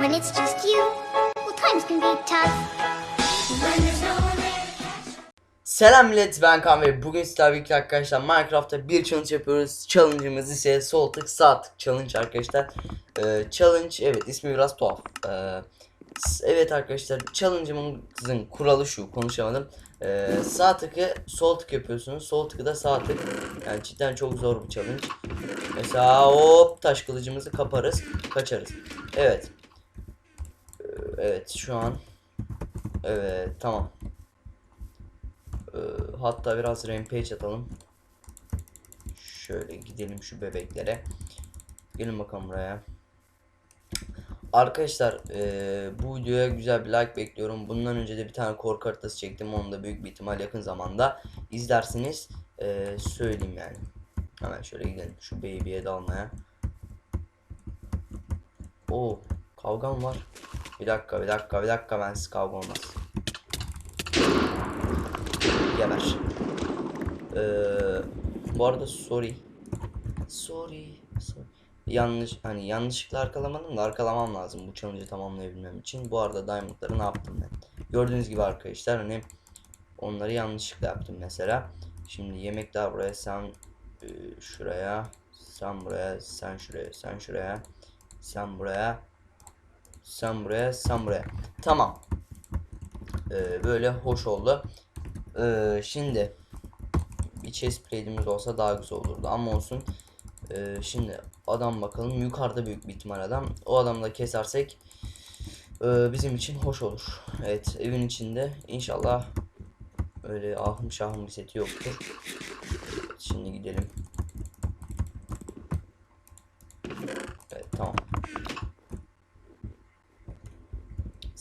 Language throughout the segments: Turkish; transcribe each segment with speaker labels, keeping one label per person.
Speaker 1: when it's just you, well, times can be tough.
Speaker 2: Selam millet ben Kaan ve bugün sizlerle birlikte arkadaşlar Minecraft'ta bir challenge yapıyoruz. Challenge'ımız ise sol tık sağ tık challenge arkadaşlar. Ee, challenge evet ismi biraz tuhaf. Ee, evet arkadaşlar challenge'ımızın kuralı şu konuşamadım. Ee, sağ tıkı sol tık yapıyorsunuz. Sol tıkı da sağ tık. Yani cidden çok zor bir challenge. Mesela hop taş kılıcımızı kaparız. Kaçarız. Evet. Evet şu an. Evet tamam. Ee, hatta biraz rampage atalım. Şöyle gidelim şu bebeklere. Gelin bakalım buraya. Arkadaşlar eee, bu videoya güzel bir like bekliyorum. Bundan önce de bir tane korku haritası çektim. Onu da büyük bir ihtimal yakın zamanda izlersiniz. Eee, söyleyeyim yani. Hemen şöyle gidelim şu baby'ye dalmaya. Oo kavgam var. Bir dakika bir dakika bir dakika ben siz kavga olmaz. Geber. Ee, bu arada sorry. Sorry. sorry. Yanlış hani yanlışlıkla arkalamadım da arkalamam lazım bu challenge'ı tamamlayabilmem için. Bu arada diamondları ne yaptım ben? Gördüğünüz gibi arkadaşlar hani onları yanlışlıkla yaptım mesela. Şimdi yemekler buraya sen e, şuraya sen buraya sen şuraya sen şuraya sen buraya sen buraya sen buraya. Tamam. Ee, böyle hoş oldu. Ee, şimdi bir chest plate'imiz olsa daha güzel olurdu ama olsun. Ee, şimdi adam bakalım yukarıda büyük bir ihtimal adam. O adamı da kesersek e, bizim için hoş olur. Evet evin içinde inşallah öyle ahım şahım bir seti yoktur. Şimdi gidelim. Evet tamam.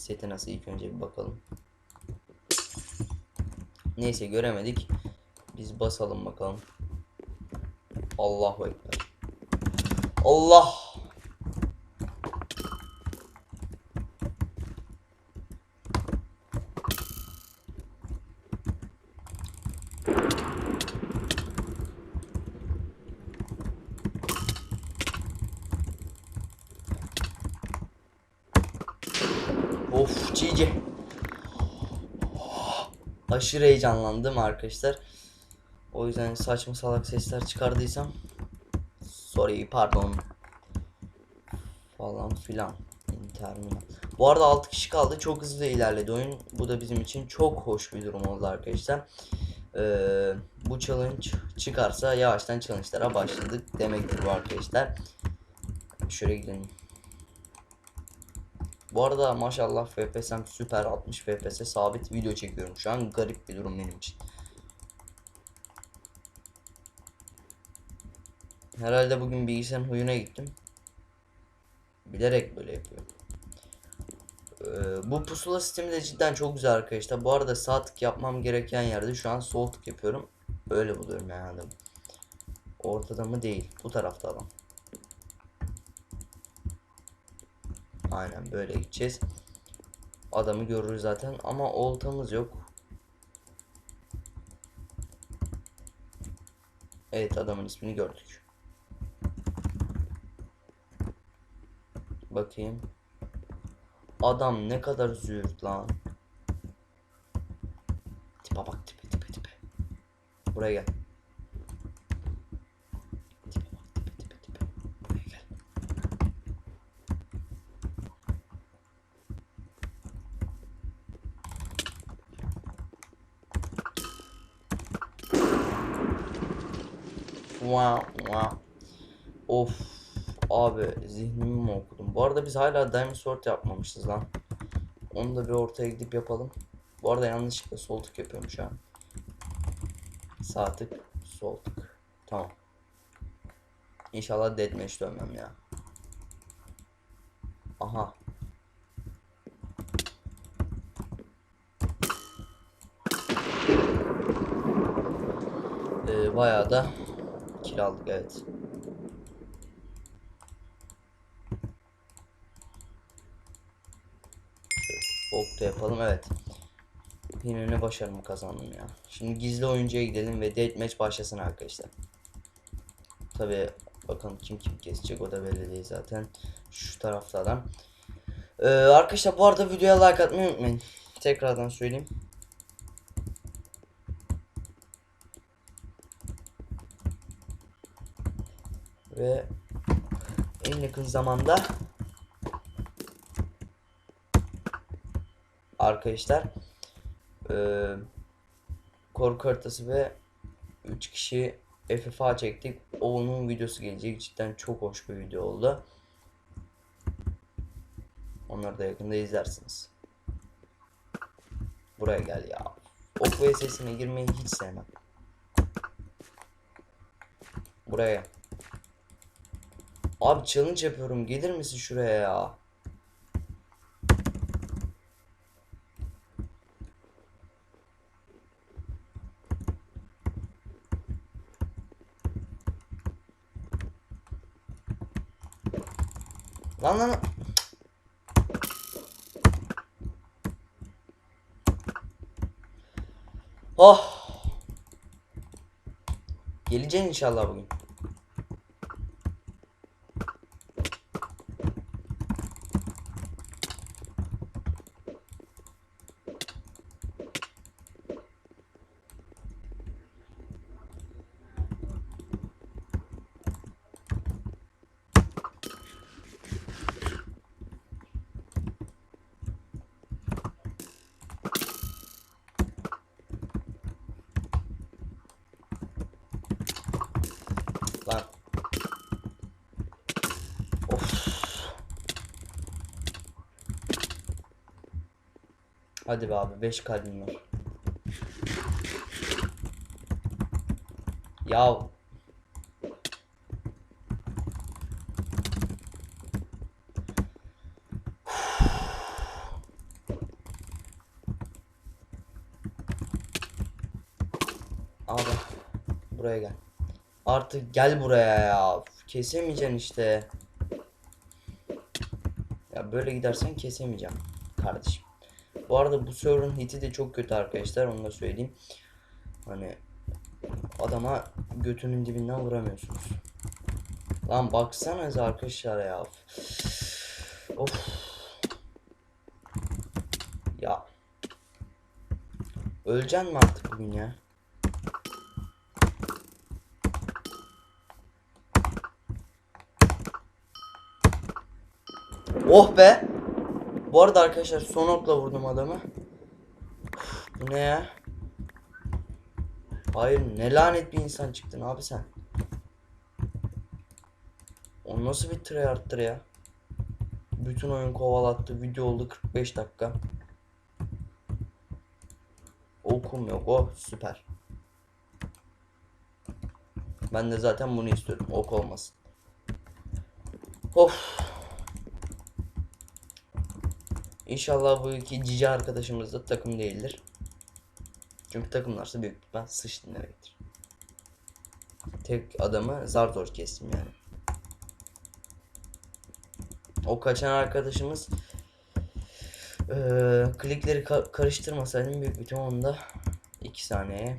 Speaker 2: Sete nasıl ilk önce bir bakalım. Neyse göremedik. Biz basalım bakalım. Allahu ekber. Allah. Of cici. Aşırı heyecanlandım arkadaşlar. O yüzden saçma salak sesler çıkardıysam sorry pardon falan filan terminal. Bu arada 6 kişi kaldı. Çok hızlı ilerledi oyun. Bu da bizim için çok hoş bir durum oldu arkadaşlar. Ee, bu challenge çıkarsa yavaştan challenge'lara başladık demektir bu arkadaşlar. Şöyle gidelim. Bu arada maşallah FPS'm süper 60 FPS sabit video çekiyorum şu an garip bir durum benim için. Herhalde bugün bilgisayarın huyuna gittim. Bilerek böyle yapıyorum. Ee, bu pusula sistemi de cidden çok güzel arkadaşlar. Bu arada sağ tık yapmam gereken yerde şu an sol tık yapıyorum. Öyle buluyorum yani adamı. Ortada mı değil. Bu tarafta adam. Aynen böyle gideceğiz. Adamı görürüz zaten ama oltamız yok. Evet adamın ismini gördük. Bakayım. Adam ne kadar züğürt lan. Tipe bak tipe tipe tipe. Buraya gel. Tipe bak tipe tipe tipe. Buraya gel. Wow, wow. Of abi zihnimi mi okudum? Bu arada biz hala Diamond Sword yapmamışız lan. Onu da bir ortaya gidip yapalım. Bu arada yanlışlıkla sol tık yapıyorum şu an. Sağ tık, sol tık. Tamam. İnşallah deathmatch dönmem ya. Aha. Ee, bayağı da kill evet. Ok da yapalım evet. Yine ne başarımı kazandım ya. Şimdi gizli oyuncuya gidelim ve deathmatch başlasın arkadaşlar. Tabi bakalım kim kim kesecek o da belli değil zaten. Şu tarafta adam. Ee, arkadaşlar bu arada videoya like atmayı unutmayın. Tekrardan söyleyeyim. Ve en yakın zamanda arkadaşlar eee korku haritası ve 3 kişi FFA çektik. Onun videosu gelecek. Cidden çok hoş bir video oldu. Onları da yakında izlersiniz. Buraya gel ya. Ok VS'sine girmeyi hiç sevmem. Buraya. Abi challenge yapıyorum. Gelir misin şuraya ya? Lan lan. Oh. Geleceksin inşallah bugün. Lan. Of. Hadi be abi 5 kalbim var. Ya Abi buraya gel. Artık gel buraya ya. Kesemeyeceksin işte. Ya böyle gidersen kesemeyeceğim kardeşim. Bu arada bu server'ın hiti de çok kötü arkadaşlar onu da söyleyeyim. Hani adama götünün dibinden vuramıyorsunuz. Lan baksanıza arkadaşlar ya. Of. Ya. Öleceksin mi artık bugün ya? Oh be. Bu arada arkadaşlar son okla vurdum adamı. Bu ne ya? Hayır ne lanet bir insan çıktın abi sen. O nasıl bir tryhard'tır ya? Bütün oyun kovalattı. Video oldu 45 dakika. Okum yok o süper. Ben de zaten bunu istiyorum. Ok olmasın. Of. İnşallah bu iki cici arkadaşımız da takım değildir. Çünkü takımlarsa büyük ihtimal sıçtın demektir. Tek adamı zar zor kestim yani. O kaçan arkadaşımız eee klikleri ka- karıştırmasaydım büyük ihtimal onu da 2 saniyeye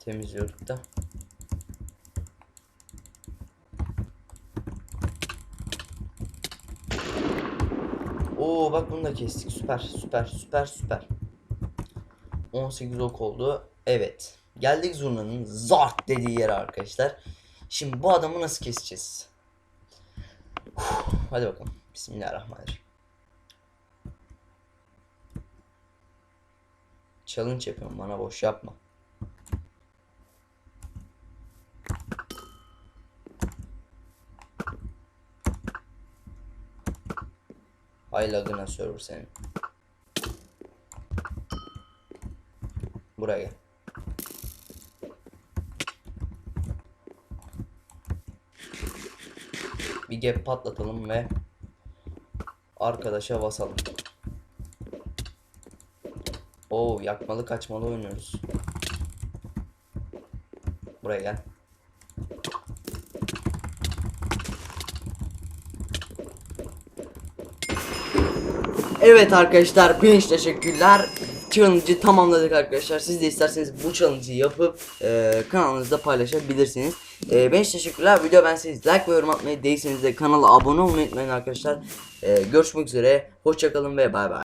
Speaker 2: temizliyorduk da. Bak bunu da kestik. Süper süper süper süper. 18 ok oldu. Evet. Geldik zurnanın zart dediği yere arkadaşlar. Şimdi bu adamı nasıl keseceğiz? Uf, hadi bakalım. Bismillahirrahmanirrahim. Challenge yapıyorum bana boş yapma. Hay lagına server senin. Buraya gel. Bir gap patlatalım ve arkadaşa basalım. Oo yakmalı kaçmalı oynuyoruz. Buraya gel. Evet arkadaşlar binç teşekkürler. Challenge'ı tamamladık arkadaşlar. Siz de isterseniz bu challenge'ı yapıp e, kanalınızda paylaşabilirsiniz. Ee, ben teşekkürler. Video ben siz like ve yorum atmayı değilseniz de kanala abone olmayı unutmayın arkadaşlar. Ee, görüşmek üzere. Hoşçakalın ve bay bay.